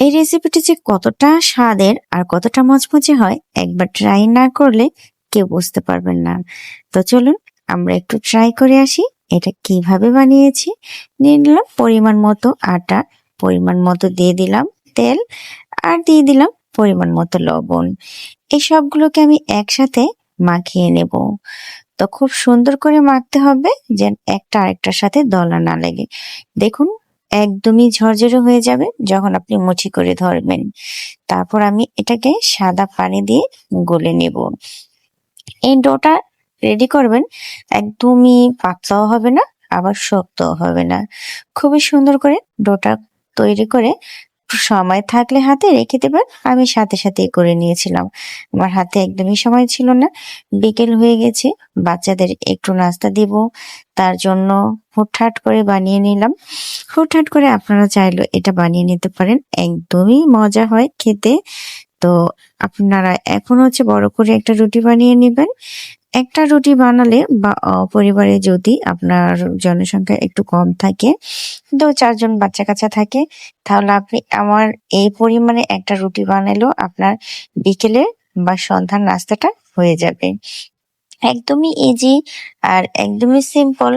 এই রেসিপিটি যে কতটা স্বাদের আর কতটা মচমচে হয়, একবার ট্রাই না করলে কেউ বুঝতে পারবেন না। তো চলুন আমরা একটু ট্রাই করে আসি, এটা কীভাবে বানিয়েছি। নিয়ে নিলাম পরিমাণ মতো আটা, পরিমাণ মতো দিয়ে দিলাম তেল আর দিয়ে দিলাম পরিমাণ মতো লবণ। এই সবগুলোকে আমি একসাথে মাখিয়ে নেব। তো খুব সুন্দর করে মাখতে হবে যেন একটা আরেকটার সাথে দলা না লাগে। দেখুন একদমই ঝরঝরে হয়ে যাবে যখন আপনি মুঠি করে ধরবেন। তারপর আমি এটাকে সাদা পানি দিয়ে গলে নেব। এই ডোটা রেডি করবেন, একদমই পাতলাও হবে না, আবার শক্তও হবে না। খুবই সুন্দর করে ডোটা তৈরি করে সময় থাকলে হাতে রেখে দেবেন। আমি সাথে সাথেই করে নিয়েছিলাম। আমার হাতে একদমই সময় ছিল না। বিকেল হয়ে গেছে। বাচ্চাদের একটু নাস্তা দিব। তার জন্য হুটহাট করে বানিয়ে নিলাম। হুটহাট করে আপনারা চাইলে এটা বানিয়ে নিতে পারেন। একদমই মজা হয় খেতে। তো আপনারা এখন হচ্ছে বড় করে একটা রুটি বানিয়ে নেবেন। একটা রুটি বানালে বা পরিবারে যদি আপনার জনসংখ্যা একটু কম থাকে দু চারজন বাচ্চা কাচ্চা থাকে, তাহলে আপনি, আমার এই পরিমাণে একটা রুটি বানালেও আপনার বিকেলে বা সন্ধ্যার নাস্তাটা হয়ে যাবে। একদমই ইজি আর একদমই সিম্পল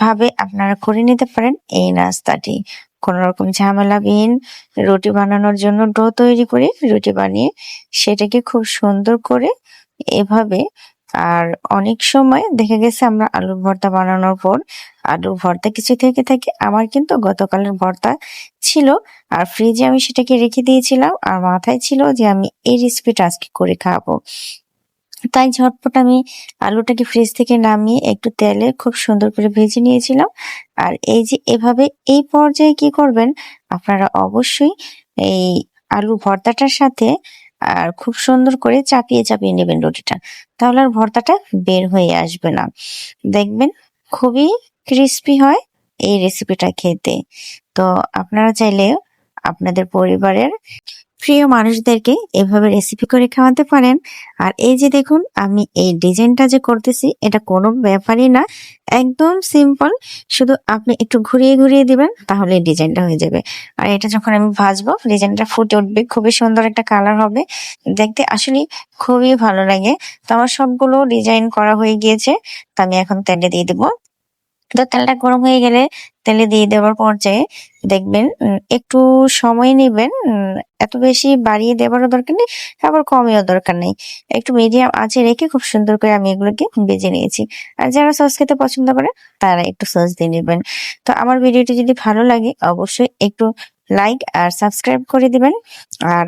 ভাবে আপনারা করে নিতে পারেন এই নাস্তাটি। কোন রকম ঝামেলাবিহীন রুটি বানানোর জন্য ডো তৈরি করে রুটি বানিয়ে সেটাকে খুব সুন্দর করে এভাবে আর অনেক সময় দেখা গেছে আমরা আলুর ভর্তা বানানোর পর, আলুর ভর্তা কিছু থেকে থাকে, আমার কিন্তু গতকালের ভর্তা ছিল, আর ফ্রিজে আমি সেটাকে রেখে দিয়েছিলাম, আর মাথায় ছিল যে আমি এই রেসিপিটা আজকে করে খাব। তাই ঝটপট আমি আলুটাকে ফ্রিজ থেকে নামিয়ে একটু তেলে খুব সুন্দর করে ভেজে নিয়েছিলাম। আর এই যে এভাবে এই পর্যায়ে কি করবেন, আপনারা অবশ্যই এই আলু ভর্তাটার সাথে আর খুব সুন্দর করে চাপিয়ে চাপিয়ে নেবেন রুটিটা। তাহলে আর ভর্তাটা বের হয়ে আসবে না। দেখবেন খুবই ক্রিস্পি হয় এই রেসিপিটা খেতে। তো আপনারা চাইলে আপনাদের পরিবারের প্রিয় মানুষদেরকে এভাবে রেসিপি করে খাওয়াতে পারেন। আর এই যে দেখুন, আমি এই ডিজাইনটা যে করতেছি, এটা কোনো ব্যাপারই না। একদম সিম্পল শুধু আপনি একটু ঘুরিয়ে ঘুরিয়ে দিবেন, তাহলে ডিজাইনটা হয়ে যাবে। আর এটা যখন আমি ভাজবো, ডিজাইনটা ফুটে উঠবে, খুবই সুন্দর একটা কালার হবে। দেখতে আসলে খুবই ভালো লাগে। তো আমার সবগুলো ডিজাইন করা হয়ে গিয়েছে, তো আমি এখন তেলে দিয়ে দেবো। তো তেলটা গরম হয়ে গেলে তেলে দিয়ে দেওয়ার পর্যায়ে দেখবেন একটু সময় নেবেন এত বেশি বাড়িয়ে দেওয়ারও দরকার নেই আবার কমেও দরকার নেই। একটু মিডিয়াম আঁচে রেখে খুব সুন্দর করে আমি এগুলোকে ভেজে নিয়েছি। আর যারা সস খেতে পছন্দ করে, তারা একটু সস দিয়ে নেবেন। তো আমার ভিডিওটি যদি ভালো লাগে, অবশ্যই একটু লাইক আর সাবস্ক্রাইব করে দিবেন। আর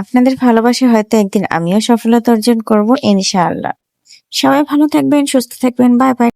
আপনাদের ভালোবাসা হয়তো একদিন আমিও সফলতা অর্জন করব, ইনশাআল্লাহ। সবাই ভালো থাকবেন, সুস্থ থাকবেন বাই বাই